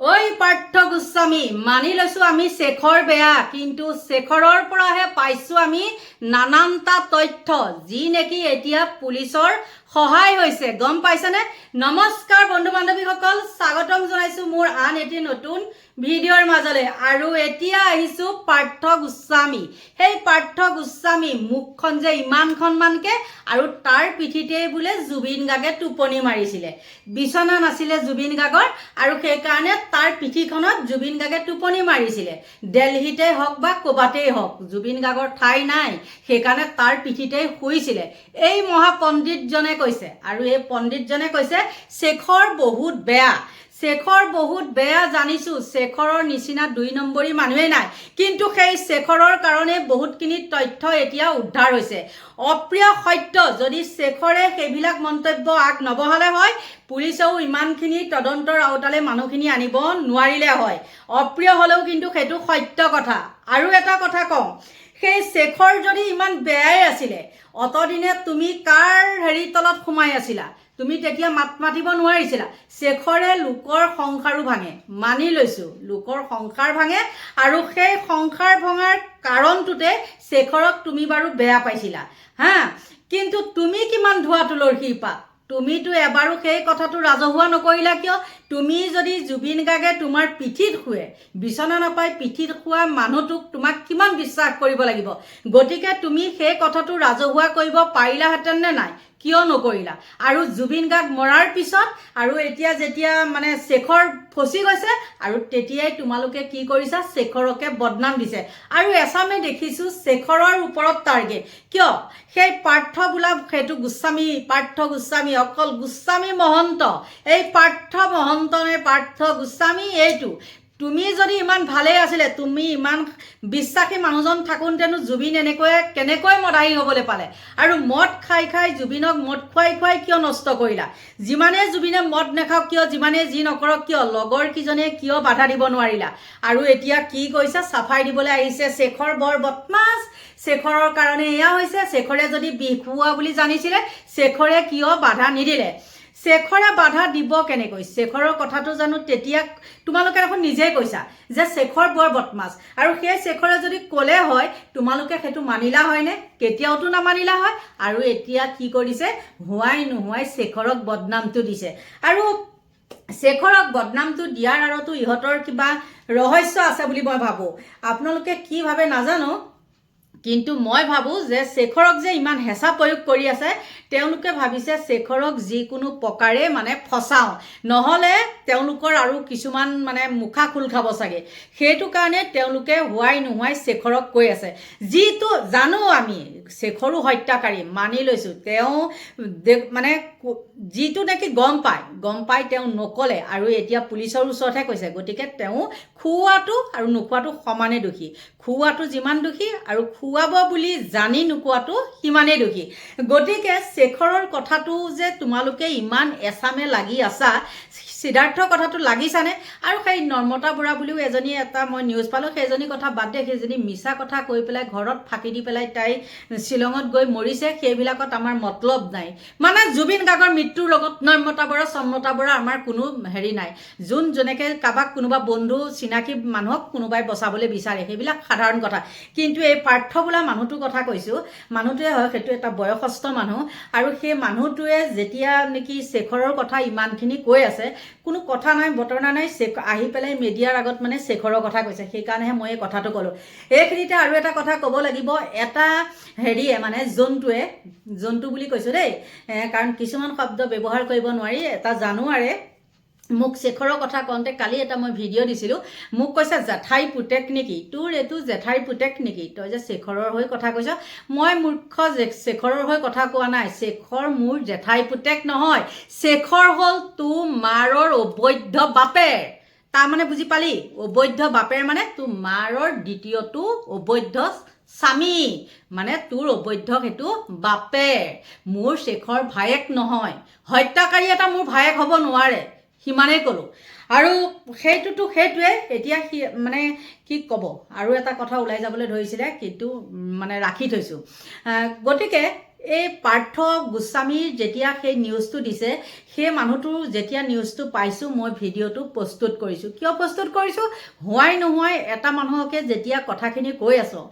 ঐ পাৰ্থ গোস্বামী মানি লৈছো আমি শেখৰ বেয়া, কিন্তু শেখৰৰ পৰাহে পাইছো আমি নানানটা তথ্য, যি নেকি এতিয়া পুলিচৰ সহায় হৈছে। গম পাইছেনে? নমস্কাৰ বন্ধু বান্ধৱীসকল, স্বাগতম জনাইছো মোৰ আন এটি নতুন ভিডিঅ'ৰ মাজলৈ। আৰু এতিয়া আহিছো পাৰ্থ গোস্বামী। সেই পাৰ্থ গোস্বামী মুখখন যে ইমানখনমানকে আৰু তাৰ পিঠিতেই বোলে জুবিন গাৰ্গে টোপনি মাৰিছিলে। বিচনা নাছিলে জুবিন গাৰ্গৰ আৰু সেইকাৰণে তাৰ পিঠিখনত জুবিন গাৰ্গে টোপনি মাৰিছিলে। দেলহিতে হওক বা ক'ৰবাতেই হওক, জুবিন গাৰ্গৰ ঠাই নাই। সেইকাৰণে তাৰ পিঠিতেই শুইছিলে। এই মহাপণ্ডিতজনে কৈছে। আৰু এই পণ্ডিতজনে কৈছে শেখৰ বহুত বেয়া। শেখৰ বহুত বেয়া জানিছো। শেখৰৰ নিচিনা দুই নম্বৰী মানুহেই নাই। কিন্তু সেই শেখৰৰ কাৰণে বহুতখিনি তথ্য এতিয়া উদ্ধাৰ হৈছে। অপ্ৰিয় সত্য যদি শেখৰে সেইবিলাক মন্তব্য আগ নবহালে হয় পুলিচেও ইমানখিনি তদন্তৰ আওতালে মানুহখিনি আনিব নোৱাৰিলে হয়। অপ্ৰিয় হ'লেও কিন্তু সেইটো সত্য কথা। আৰু এটা কথা কওঁ সেই শেখৰ যদি ইমান বেয়াই আছিলে, অতদিনে তুমি কাৰ হেৰি তলত সোমাই আছিলা? তুমি তেতিয়া মাত মাতিব নোৱাৰিছিলা। শেখৰে লোকৰ সংসাৰো ভাঙে, মানি লৈছোঁ। লোকৰ সংসাৰ ভাঙে আৰু সেই সংসাৰ ভঙাৰ কাৰণটোতে শেখৰক তুমি বাৰু বেয়া পাইছিলা, হা? কিন্তু তুমি কিমান ধোৱা তুলসীৰ পাত তুমিতো এবাৰো সেই কথাটো ৰাজহুৱা নকৰিলা কিয়? তুমি যদি জুবিন গাৰ্গে তোমাৰ পিঠিত শুৱে, বিচনা নাপাই পিঠিত শুৱা মানুহটোক তোমাক কিমান বিশ্বাস কৰিব লাগিব? গতিকে তুমি সেই কথাটো ৰাজহুৱা কৰিব পাৰিলাহেঁতেন নে নাই? কিয় নকৰিলা? আৰু জুবিন গাৰ্গ মৰাৰ পিছত, আৰু এতিয়া যেতিয়া মানে শেখৰ ফচি গৈছে, আৰু তেতিয়াই তোমালোকে কি কৰিছা? শেখৰকে বদনাম দিছে। আৰু এচামে দেখিছোঁ শেখৰৰ ওপৰত টাৰ্গেট। কিয়? সেই পাৰ্থ বোলা সেইটো গোস্বামী, পাৰ্থ গোস্বামী, অকল গোস্বামী মহন্ত। এই পাৰ্থ মহন্ত নে পাৰ্থ গোস্বামী এইটো। তুমি যদি ইমান ভালেই আছিলে, তুমি ইমান বিশ্বাসী মানুহজন থাকোঁতেনো জুবিন এনেকৈ কেনেকৈ মদাহী হ'বলৈ পালে? আৰু মদ খাই খাই জুবিনক মদ খুৱাই খুৱাই কিয় নষ্ট কৰিলা? যিমানে জুবিনে মদ নাখাওক কিয় যিমানে যি নকৰক কিয়, লগৰ কিজনীয়ে কিয় বাধা দিব নোৱাৰিলা? আৰু এতিয়া কি কৰিছে চাফাই দিবলৈ আহিছে শেখৰ বৰ বদমাছ। শেখৰৰ কাৰণে এয়া হৈছে, শেখৰে যদি বিষ খুওৱা বুলি জানিছিলে, শেখৰে কিয় বাধা নিদিলে? শেখৰে বাধা দিব কেনেকৈ? শেখৰৰ কথাটো জানো তেতিয়া তোমালোকে দেখোন নিজেই কৈছা যে শেখৰ বৰ বদমাছ। আৰু সেই শেখৰে যদি ক'লে হয়, তোমালোকে সেইটো মানিলা হয়নে? কেতিয়াওতো নামানিলা হয়। আৰু এতিয়া কি কৰিছে? হোৱাই নোহোৱাই শেখৰক বদনামটো দিছে। আৰু শেখৰক বদনামটো দিয়াৰ আঁৰতো ইহঁতৰ কিবা ৰহস্য আছে বুলি মই ভাবোঁ। আপোনালোকে কি ভাবে নাজানো? কিন্তু মই ভাবোঁ যে শেখৰক যে ইমান হেঁচা প্ৰয়োগ কৰি আছে, তেওঁলোকে ভাবিছে শেখৰক যিকোনো প্ৰকাৰে মানে ফচাওঁ। নহ'লে তেওঁলোকৰ আৰু কিছুমান মানে মুখা খোল খাব চাগে। সেইটো কাৰণে তেওঁলোকে হোৱাই নোহোৱাই শেখৰক কৈ আছে। যিটো জানো আমি শেখৰো হত্যাকাৰী মানি লৈছোঁ। তেওঁ মানে যিটো নেকি গম পায় গম পাই তেওঁ নক'লে আৰু এতিয়া পুলিচৰ ওচৰতহে কৈছে। গতিকে তেওঁ খুওৱাটো আৰু নোখোৱাটো সমানে দোষী। খুওৱাটো যিমান দোষী আৰু খুৱাব বুলি জানি নোকোৱাটো সিমানেই দোষী। গতিকে শেখৰৰ কথাটো যে তোমালোকে ইমান এচামে লাগি আছা সিদ্ধাৰ্থ কথাটো লাগিছানে? আৰু সেই নৰ্মতা বৰা বুলিও এজনী এটা মই নিউজ পালোঁ সেইজনী কথা বাদ দিয়ে সেইজনী মিছা কথা কৈ পেলাই ঘৰত ফাঁকি দি পেলাই তাই শ্বিলঙত গৈ মৰিছে সেইবিলাকত আমাৰ মতলব নাই। মানে জুবিন গাৰ্গৰ মৃত্যুৰ লগত নৰ্মতা বৰা চন্মতা বৰা আমাৰ কোনো হেৰি নাই। যোন যেনেকৈ কাৰোবাক কোনোবা বন্ধু চিনাকি মানুহক কোনোবাই বচাবলৈ বিচাৰে সেইবিলাক সাধাৰণ কথা। কিন্তু এই পাৰ্থ বোলা মানুহটোৰ কথা কৈছোঁ মানুহটোৱে হয় সেইটো এটা বয়সস্থ মানুহ। আৰু সেই মানুহটোৱে যেতিয়া নেকি শেখৰৰ কথা ইমানখিনি কৈ আছে কোনো কথা নাই বতৰা নাই শেখ আহি পেলাই মিডিয়াৰ আগত মানে শেখৰৰ কথা কৈছে। সেইকাৰণেহে মই এই কথাটো ক'লোঁ। এইখিনিতে আৰু এটা কথা ক'ব লাগিব এটা হেৰিয়ে মানে জন্তুৱে জন্তু বুলি কৈছোঁ দেই কাৰণ কিছুমান শব্দ ব্যৱহাৰ কৰিব নোৱাৰি এটা জানুৱাৰে মোক শেখৰৰ কথা কওঁতে কালি এটা মই ভিডিঅ' দিছিলোঁ। মোক কৈছে, জেঠাই পুতেক নেকি? তোৰ এইটো জেঠাই পুতেক নেকি? তই যে শেখৰৰ হৈ কথা কৈছ? মই মূৰ্খ শেখৰৰ হৈ কথা কোৱা নাই। শেখৰ মোৰ জেঠাই পুতেক নহয়। শেখৰ হ'ল তোৰ মাৰৰ অবৈধ বাপেৰ। তাৰমানে বুজি পালি? অবৈধ বাপেৰ মানে তোৰ মাৰৰ দ্বিতীয়টো অবৈধ স্বামী। মানে তোৰ অবৈধ সেইটো বাপেৰ। মোৰ শেখৰ ভায়েক নহয়। হত্যাকাৰী এটা মোৰ ভায়েক হ'ব নোৱাৰে। সিমানেই ক'লোঁ। আৰু সেইটোতো সেইটোৱে এতিয়া সি মানে কি ক'ব? আৰু এটা কথা ওলাই যাবলৈ ধৰিছিলে কিন্তু মানে ৰাখি থৈছোঁ। গতিকে এই পাৰ্থ গোস্বামীৰ যেতিয়া সেই নিউজটো দিছে, সেই মানুহটোৰ যেতিয়া নিউজটো পাইছোঁ, মই ভিডিঅ'টো প্ৰস্তুত কৰিছোঁ। কিয় প্ৰস্তুত কৰিছোঁ? হোৱাই নোহোৱাই এটা মানুহকে যেতিয়া কথাখিনি কৈ আছোঁ,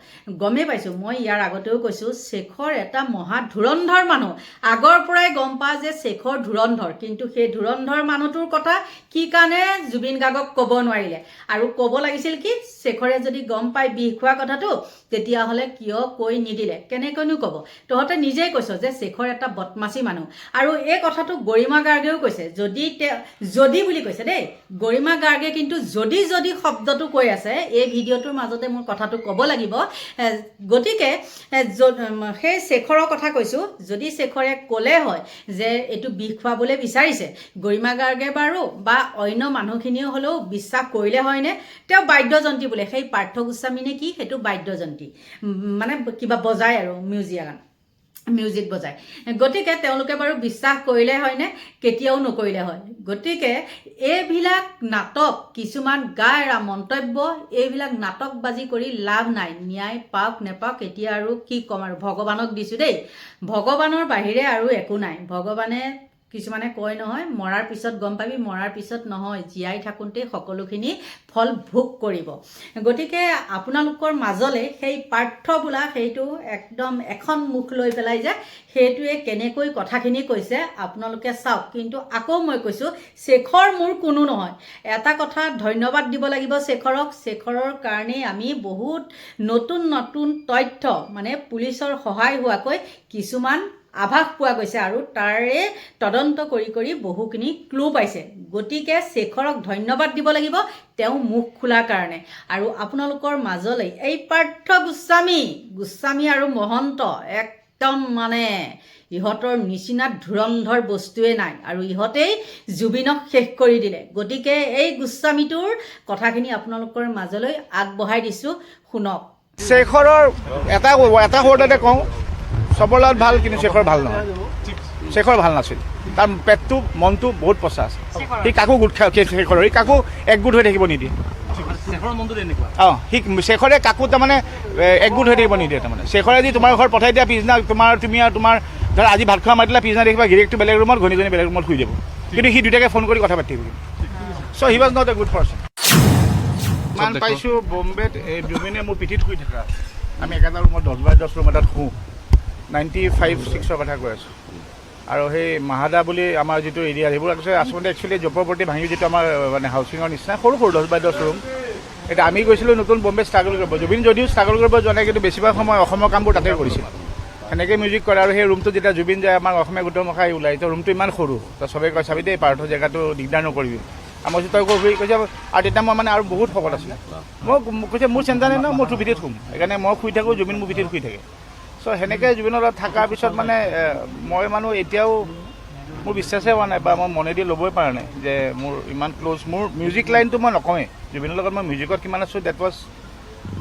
গমেই পাইছোঁ। মই ইয়াৰ আগতেও কৈছোঁ, শেখৰ এটা মহা ধুৰন্ধৰ মানুহ। আগৰ পৰাই গম পাওঁ যে শেখৰ ধুৰন্ধৰ। কিন্তু সেই ধুৰন্ধৰ মানুহটোৰ কথা কি কাৰণে জুবিন গাৰ্গক ক'ব নোৱাৰিলে? আৰু ক'ব লাগিছিল কি, শেখৰে যদি গম পায় বিষ খোৱা কথাটো, তেতিয়াহ'লে কিয় কৈ নিদিলে? কেনেকৈনো ক'ব? তহঁতে নিজেই কৈছ যে শেখৰ এটা বদমাচি মানুহ। আৰু এই কথাটো গৰিমা গাৰ্গেও কৈছে। যদি তেওঁ যদি বুলি কৈছে দেই। গৰিমা গাৰ্গে কিন্তু যদি যদি শব্দটো কৈ আছে, এই ভিডিঅ'টোৰ মাজতে মোৰ কথাটো ক'ব লাগিব। গতিকে সেই শেখৰৰ কথা কৈছোঁ। যদি শেখৰে ক'লে হয় যে এইটো বিষ খুৱাবলৈ বিচাৰিছে, গৰিমা গাৰ্গে বাৰু বা অন্য মানুহখিনিও হ'লেও বিশ্বাস কৰিলে হয়নে? তেওঁ বাদ্যযন্ত্ৰী বোলে। সেই পাৰ্থ গোস্বামী নে কি? সেইটো বাদ্যযন্ত্ৰী। মানে কিবা বজায় আৰু মিউজিয়াম মিউজিক বজায়। গতিকে তেওঁলোকে বাৰু বিশ্বাস কৰিলে হয়নে? কেতিয়াও নকৰিলে হয়। গতিকে এইবিলাক নাটক কিছুমান গা এৰা মন্তব্য এইবিলাক নাটকবাজি কৰি লাভ নাই। ন্যায় পাওক নেপাওক এতিয়া আৰু কি ক'ম আৰু। ভগৱানক দিছোঁ দেই। ভগৱানৰ বাহিৰে আৰু একো নাই। ভগৱানে কিছুমানে কয় নহয় মৰাৰ পিছত গম পাবি মৰাৰ পিছত নহয় জীয়াই থাকোঁতেই সকলোখিনি ফল ভোগ কৰিব। গতিকে আপোনালোকৰ মাজলৈ সেই পাৰ্থ বোলা সেইটো একদম এখন মুখ লৈ পেলাই যে সেইটোৱে কেনেকৈ কথাখিনি কৈছে আপোনালোকে চাওক। কিন্তু আকৌ মই কৈছোঁ শেখৰ মোৰ কোনো নহয়। এটা কথা ধন্যবাদ দিব লাগিব শেখৰক। শেখৰৰ কাৰণেই আমি বহুত নতুন নতুন তথ্য মানে পুলিচৰ সহায় হোৱাকৈ কিছুমান আভাস পোৱা গৈছে আৰু তাৰে তদন্ত কৰি কৰি বহুখিনি ক্লু পাইছে। গতিকে শেখৰক ধন্যবাদ দিব লাগিব তেওঁ মুখ খোলাৰ কাৰণে। আৰু আপোনালোকৰ মাজলৈ এই পাৰ্থ গোস্বামী গোস্বামী আৰু মহন্ত একদম মানে ইহঁতৰ নিচিনা ধুৰন্ধৰ বস্তুৱে নাই আৰু ইহঁতেই জুবিনক শেষ কৰি দিলে। গতিকে এই গোস্বামীটোৰ কথাখিনি আপোনালোকৰ মাজলৈ আগবঢ়াই দিছোঁ। শুনক। শেখৰৰ এটা এটা শব্দতে কওঁ চবৰ লগত ভালো কিন্তু শেখৰ ভালো নহয়। শেখৰ ভালো নাছিল। তাৰ পেটটো মনটো বহুত পচা আছে। সি কাকো গোট খাই শেখৰৰ সি কাকো একগোট হৈ থাকিব নিদিয়ে। অঁ সি শেখৰে কাকো তাৰমানে একগোট হৈ থাকিব নিদিয়ে তাৰমানে। শেখৰে যি তোমাৰ ঘৰত পঠাই দিয়া পিছদিনা তোমাৰ তুমি আৰু তোমাৰ ধৰা আজি ভাত খোৱা মাতিলা পিছদিনা দেখিবা গিৰিয়েকটো বেলেগ ৰুমত ঘনীজনী বেলেগ ৰুমত শুই যাব। কিন্তু সি দুটাকে ফোন কৰি কথা পাতি থাকিব so' he was not a good person ইমান পাইছোঁ বম্বেত এই জুবিনে মোৰ পিঠিত শুই থকা। আমি একেটা ৰুমত দহ বাৰ দহ ৰুম এটাত শুওঁ নাইণ্টি ফাইভ ছিক্সৰ কথা কৈ আছোঁ। আৰু সেই মাহাদা বুলি আমাৰ যিটো এৰিয়া সেইবোৰ আছে আচলতে একচুৱেলি জপৰপতি ভাঙি যিটো আমাৰ মানে হাউচিঙৰ নিচিনা সৰু সৰু দহ বাই দহ ৰুম এতিয়া আমি গৈছিলোঁ নতুন বম্বে ষ্ট্ৰাগল কৰিব। জুবিন যদিও ষ্ট্ৰাগল কৰিব যোৱা নাই কিন্তু বেছিভাগ সময় অসমৰ কামবোৰ তাতে কৰিছিল। সেনেকৈ মিউজিক কৰে আৰু সেই ৰুমটো যেতিয়া জুবিন যায় আমাৰ অসমীয়া গোটৰ মুখাই ওলাই তো ৰুমটো ইমান সৰু। তো চবেই কয় চাবি দেই পাৰ্থ জেগাটো দিগদাৰ নকৰিবি। মই কৈছোঁ, তই কৰি কৈছে আৰু তেতিয়া মই মানে আৰু বহুত শকত আছিলে। মই কৈছে মোৰ চিন্তা নাই ন তোৰ ভিতৰত শুম। সেইকাৰণে মই শুই থাকোঁ জুবিন মোৰ ভিতৰত শুই থাকে। চ' সেনেকৈ জুবিনৰ থকাৰ পিছত মানে মই মানুহ এতিয়াও মোৰ বিশ্বাসে হোৱা নাই বা মই মনেদি ল'বই পৰা নাই যে মোৰ ইমান ক্ল'জ মোৰ মিউজিক লাইনটো মই নকওঁৱেই। জুবিনৰ লগত মই মিউজিকত কিমান আছোঁ ডেট ৱাজ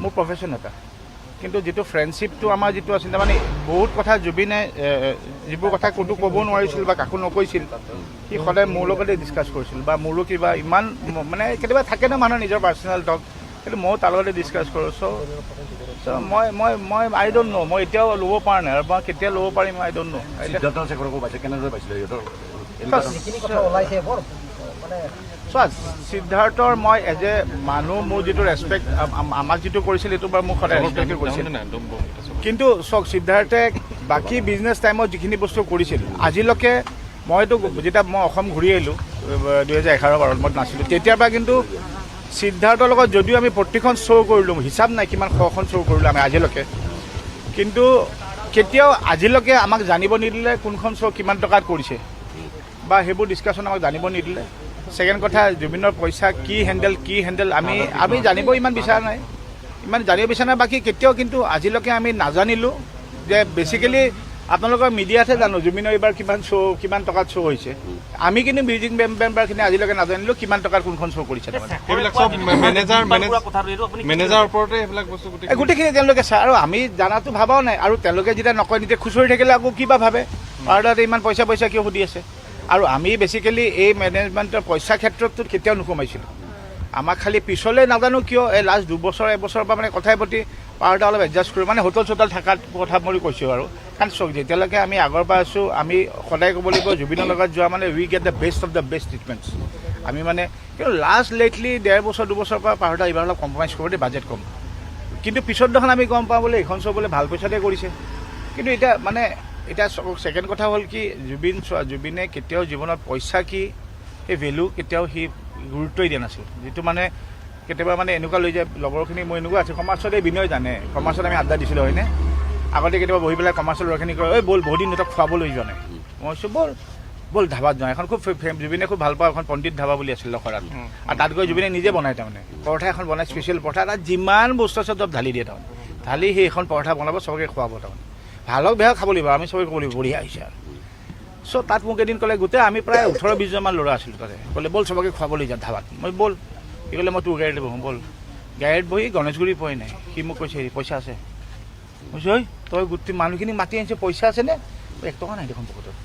মোৰ প্ৰফেশ্যন এটা। কিন্তু যিটো ফ্ৰেণ্ডশ্বিপটো আমাৰ যিটো আছিলে মানে বহুত কথা জুবিনে যিবোৰ কথা ক'তো ক'ব নোৱাৰিছিল বা কাকো নকৈছিল সি সদায় মোৰ লগতে ডিছকাছ কৰিছিল বা মোৰো কিবা ইমান মানে কেতিয়াবা থাকে ন মানুহৰ নিজৰ পাৰ্চনেল টক কিন্তু ময়ো তাৰ লগতে ডিছকাছ কৰোঁ। চ' চ' মই মই মই আই ডোণ্ট ন' মই এতিয়াও ল'ব পৰা নাই। আৰু মই কেতিয়া ল'ব পাৰিম আই ডোণ্ট ন' সিদ্ধাৰ্থ শেখৰকো পাইছে কেনেদৰে পাইছিলে সিহঁতৰ? চোৱা সিদ্ধাৰ্থৰ মই এজ এ মানুহ মোৰ যিটো ৰেচপেক্ট আমাক যিটো কৰিছিল সেইটো বাৰু মোক সদায় ৰেচপেক্ট কৰিছিল। কিন্তু চাওক সিদ্ধাৰ্থে বাকী বিজনেছ টাইমত যিখিনি বস্তু কৰিছিল আজিলৈকে মইতো যেতিয়া মই অসম ঘূৰি আহিলোঁ দুহেজাৰ এঘাৰ বাৰত মই নাছিলোঁ তেতিয়াৰ পৰা কিন্তু সিদ্ধাৰ্থৰ লগত যদিও আমি প্ৰতিখন শ্ব' কৰিলোঁ হিচাপ নাই কিমান শখন শ্ব' কৰিলোঁ আমি আজিলৈকে। কিন্তু কেতিয়াও আজিলৈকে আমাক জানিব নিদিলে কোনখন শ্ব' কিমান টকাত কৰিছে। বা সেইবোৰ ডিছকাশ্যন আমাক জানিব নিদিলে। ছেকেণ্ড কথা জুবিনৰ পইচা কি হেণ্ডেল কি হেণ্ডেল আমি আমি জানিব ইমান বিচৰা নাই। ইমান জানিব বিচৰা নাই বাকী কেতিয়াও কিন্তু আজিলৈকে আমি নাজানিলোঁ যে বেচিকেলি আপোনালোকৰ মিডিয়াতহে জানো জুবিনৰ এইবাৰ কিমান শ্ব' কিমান টকাত শ্ব' হৈছে। আমি কিন্তু মিউজিক মেম্বাৰখিনি আজিলৈকে নাজানিলোঁ কিমান টকাত কোনখন শ্ব' কৰিছে গোটেইখিনি তেওঁলোকে চায়। আৰু আমি জানাটো ভাবাও নাই। আৰু তেওঁলোকে যেতিয়া নকয় নিজে খুচৰি থাকিলে আকৌ কিবা ভাবে। পাৰ্লাৰত ইমান পইচা পইচা কিয় সুধি আছে? আৰু আমি বেচিকেলি এই মেনেজমেণ্টৰ পইচা ক্ষেত্ৰততো কেতিয়াও নোসোমাইছিলোঁ। আমাক খালি পিছলৈ নাজানো কিয় এই লাষ্ট দুবছৰ এবছৰৰ পৰা মানে কথাই প্ৰতি পাৰ্টা অলপ এডজাষ্ট কৰোঁ। মানে হোটেল চোটেল থকাৰ কথা মই কৈছোঁ আৰু। কাৰণ চাওক যেতিয়ালৈকে আমি আগৰ পৰা আছোঁ, আমি সদায় ক'ব লাগিব, জুবিনৰ লগত যোৱা মানে we get the best of the best treatments আমি মানে কিন্তু লাষ্ট লেটলি ডেৰ বছৰ, দুবছৰৰ পৰা পাহৰতা এইবাৰ অলপ কম্প্ৰমাইজ কৰোঁ দেই বাজেট কম। কিন্তু পিছত দেখোন আমি গম পাওঁ বোলে, এইখন শ্ব' বোলে ভালো পইচাতে কৰিছে। কিন্তু এতিয়া মানে এতিয়া ছেকেণ্ড কথা হ'ল কি, জুবিন জুবিনে কেতিয়াও জীৱনত পইচা কি, সেই ভেলু কেতিয়াও সি গুৰুত্বই দিয়া নাছিল। যিটো মানে কেতিয়াবা মানে এনেকুৱা লৈ যায়, লগৰখিনি মই এনেকুৱা আছে কমাৰ্চত এই বিনয় জানে কমাৰ্চত আমি আড্ডা দিছিলোঁ, হয়নে? আগতে কেতিয়াবা বহি পেলাই কমাৰ্চৰ ল'ৰাখিনি কয় ঐ ব'ল বহুত দিন তহঁতক খুৱাব লৈ যোৱা নাই মই কৈছোঁ ব'ল ব'ল ধাবাত যাওঁ। এখন খুব জুবিনে খুব ভালো পাওঁ এখন পণ্ডিত ধাবা বুলি আছিল লখৰাত। আৰু তাত গৈ জুবিনে নিজে বনায় তাৰমানে। পৰঠা এখন বনাই স্পেচিয়েল পৰঠা তাত যিমান বস্তু আছে চব ঢালি দিয়ে তাৰমানে। ঢালি সেই এখন পৰঠা বনাব চবকে খুৱাব তাৰমানে। ভালো হওক বেয়া খাব লাগিব আমি চবে ক'ব লাগিব বঢ়িয়া আহিছে আৰু। চ' তাত মোক এদিন ক'লে গোটেই আমি প্ৰায় ওঠৰ বিছজনমান ল'ৰা আছিলোঁ তাতে। ক'লে ব'ল চবকে খুৱাবলৈ যাওঁ ধাবাত। মই ব'ল। কি ক'লে মই তোৰ গাড়ীত বহোঁ। ব'ল। গাড়ীত বহি গণেশগুৰি পোৱাই নাই। সি মোক কৈছে হেৰি পইচা আছে? কৈছোঁ ঐ তই গোটেই মানুহখিনি মাতি আনিছে, পইচা আছেনে এক টকা নাই দেখোন পকেটত।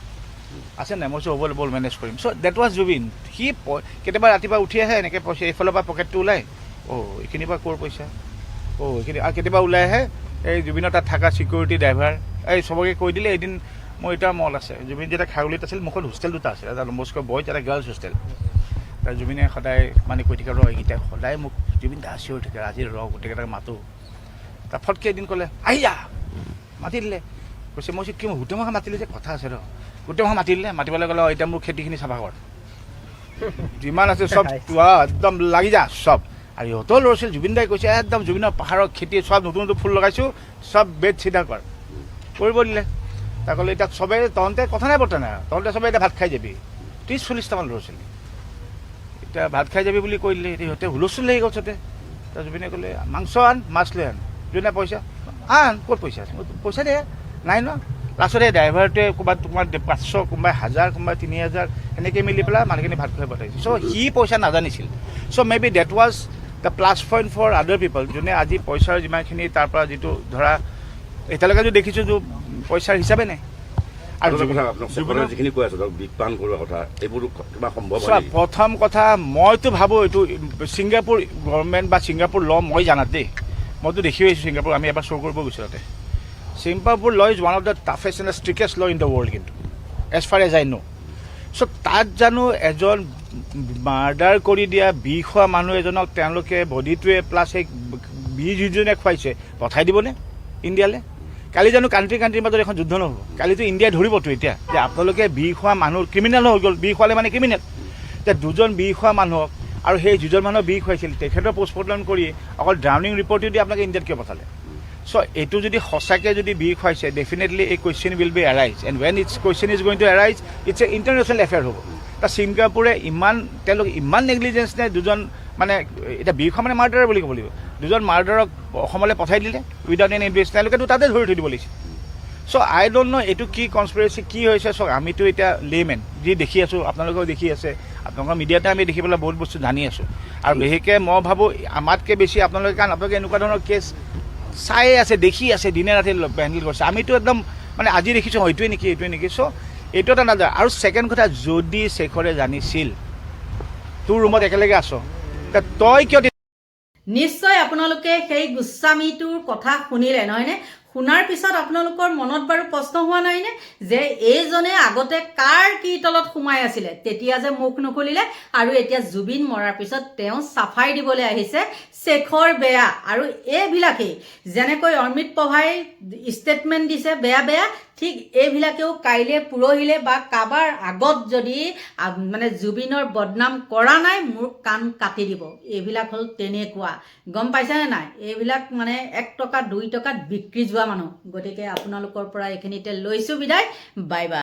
আছে নাই? মই হ'ব, ব'ল মেনেজ কৰিম। চ' ডেট ৱাজ জুবিন সি কেতিয়াবা ৰাতিপুৱা উঠি আহে, এনেকৈ পইচা এইফালৰ পৰা পকেটটো ওলাই অ' এইখিনিৰ পৰা ক'ৰ পইচা? অ' এইখিনি আৰু কেতিয়াবা ওলাই আহে, এই জুবিনৰ তাত থকা চিকিউৰিটি ড্ৰাইভাৰ এই চবকে কৈ দিলে, এদিন মোৰ এটা মল আছে। জুবিন যেতিয়া খাৰলিত আছিল, মুখত হোষ্টেল দুটা আছিল এটা ডম্বস্ক বইজ এটা গাৰ্লছ হোষ্টেল তাৰ জুবিনে সদায় মানে কৈ থাকে ৰ এইকেইটা সদায় মোক জুবিন দা থাকে, আজি ৰ গোটেইকেইটাক মাতোঁ। তাৰ ফটকৈ এদিন ক'লে আহি যা মাতি দিলে কৈছে মই কি মই গোটেই মাহে মাতিলে যে কথা আছে ৰ। গোটেই মাহে মাতি দিলে মাতি পেলাই ক'লে "অ, এতিয়া মোৰ খেতিখিনি চাফা কৰ। যিমান আছে চব একদম লাগি যা চব। আৰু ইহঁতৰ ল'ৰা ছোৱালী জুবিন দাই কৈছে একদম জুবিনৰ পাহাৰৰ খেতি চব নতুন নতুন ফুল লগাইছোঁ চব বেড চিধা কৰ। কৰিব দিলে। তাক ক'লে এতিয়া চবে তহঁতে কথা নাই বৰ্তা নাই তহঁতে চবে এতিয়া ভাত খাই যাবি। ত্ৰিছ চল্লিছটামান ল'ৰা ছোৱালী। এতিয়া ভাত খাই যাবি বুলি কৈ দিলে সিহঁতে হুলস্থুল লাগি গ'ল তাৰ জুবিনে ক'লে মাংস আন মাছ লৈ আন। জুবিনে পইচা? আন ক'ত পইচা পইচা দে। নাই ন। লাষ্টতে ড্ৰাইভাৰটোৱে ক'ৰবাত তোমাৰ পাঁচশো কোনোবাই হাজাৰ কোনোবাই তিনি হাজাৰ এনেকৈ মিলি পেলাই মানুহখিনি ভাত খুৱাই পঠাইছে। চ' সি পইচা নাজানিছিল। So' maybe that was the plus point for other people যোনে আজি পইচাৰ যিমানখিনি তাৰ পৰা যিটো ধৰা এতিয়ালৈকে যদি দেখিছোঁ যে পইচাৰ হিচাপে নাই। আৰু যিখিনি কৈ আছে ধৰক কৰোৱা কথা এইবোৰ কিবা সম্ভৱ প্ৰথম কথা মইতো ভাবোঁ এইটো ছিংগাপুৰ গভৰ্ণমেণ্ট বা ছিংগাপুৰ ল মই জানাত দেই। মইতো দেখি আহিছোঁ ছিংগাপুৰ, আমি এবাৰ শ্ব' কৰিব গৈছোঁ তাতে Singapore law is one of the toughest and the strictest law in the world কিন্তু as far as I know so' তাত জানো এজন মাৰ্ডাৰ কৰি দিয়া, বিষ খোৱা মানুহ এজনক তেওঁলোকে বডিটোৱে প্লাছ সেই বিষ যিজনে খুৱাইছে। পঠাই দিবনে ইণ্ডিয়ালৈ? কালি জানো কাণ্ট্ৰি কাণ্ট্ৰিৰ মাজত এখন যুদ্ধ নহ'ব। কালিতো ইণ্ডিয়াই ধৰিবতো এতিয়া। যে আপোনালোকে বিষ খোৱা মানুহ ক্ৰিমিনেল হৈ গ'ল, বিষ খোৱালে মানে ক্ৰিমিনেল যে দুজন বিষ খোৱা মানুহক আৰু সেই যিজন মানুহক বিষ খুৱাইছিল তেখেতৰ পোষ্টমৰ্টম কৰি অকল ড্ৰাউনিং ৰিপৰ্টটো দি আপোনালোকে ইণ্ডিয়াত কিয় পঠালে? চ' এইটো যদি সঁচাকৈ যদি বিষ খুৱাইছে ডেফিনেটলি এই question will be arise and when it's question is going to arise it's a international affair হ'ব। তা ছিংগাপুৰে ইমান, তেওঁলোক ইমান নেগলিজেঞ্চ নে দুজন মানে এতিয়া বিষ মানে মাৰ্ডাৰ বুলি ক'ব লাগিব। দুজন মাৰ্ডাৰক অসমলৈ পঠাই দিলে উইদাউট এনি ইনভেষ্ট তেওঁলোকেতো তাতে ধৰি থৈ দিব লাগিছিল। চ' আই ডোণ্ট ন' এইটো কি কনস্পিৰেচি কি হৈছে, চাওক, আমিতো এতিয়া লেমেন যি দেখি আছোঁ, আপোনালোকেও দেখি আছে। আপোনালোকৰ মিডিয়াতে আমি দেখি পেলাই বহুত বস্তু জানি আছোঁ। আৰু বিশেষকৈ মই ভাবোঁ, আমাতকৈ বেছি আপোনালোকে, কাৰণ আপোনালোকে এনেকুৱা ধৰণৰ কেছ চাই আছে, দেখি আছে, দিনে ৰাতি হেণ্ডেল কৰিছে। আমিতো একদম মানে আজি দেখিছোঁ এইটোৱে নেকি এইটোৱে নেকি। চ' এইটো এটা নাযায় আৰু ছেকেণ্ড কথা, যদি শেখৰে জানিছিল, তোৰ ৰুমত একেলগে আছ তই কিয় নিশ্চয় আপোনালোকে সেই গোস্বামীটোৰ কথা শুনিলে, নহয়নে? শুনাৰ পিছত আপোনালোকৰ মনত বাৰু প্ৰশ্ন হোৱা নাইনে যে এইজনে আগতে কাৰ কি তলত সোমাই আছিলে? তেতিয়া যে মুখ নুখুলিলে আৰু এতিয়া জুবিন মৰাৰ পিছত তেওঁ চাফাই দিবলৈ আহিছে, শেখৰ বেয়া। আৰু এইবিলাকেই। যেনেকৈ অমিত পভাই ষ্টেটমেণ্ট দিছে, বেয়া বেয়া ঠিক এইবিলাকেও কাইলৈ পৰহিলে বা কাবাৰ আগত যদি মানে জুবিনৰ বদনাম কৰা নাই, মোৰ কাণ কাটি দিব। এইবিলাক হ'ল তেনেকুৱা। গম পাইছেনে নাই? এইবিলাক মানে এক টকা, দুই টকাত বিক্ৰী যোৱা মানুহ। গতিকে আপোনালোকৰ পৰা এইখিনিতে লৈছোঁ বিদায়। Bye bye.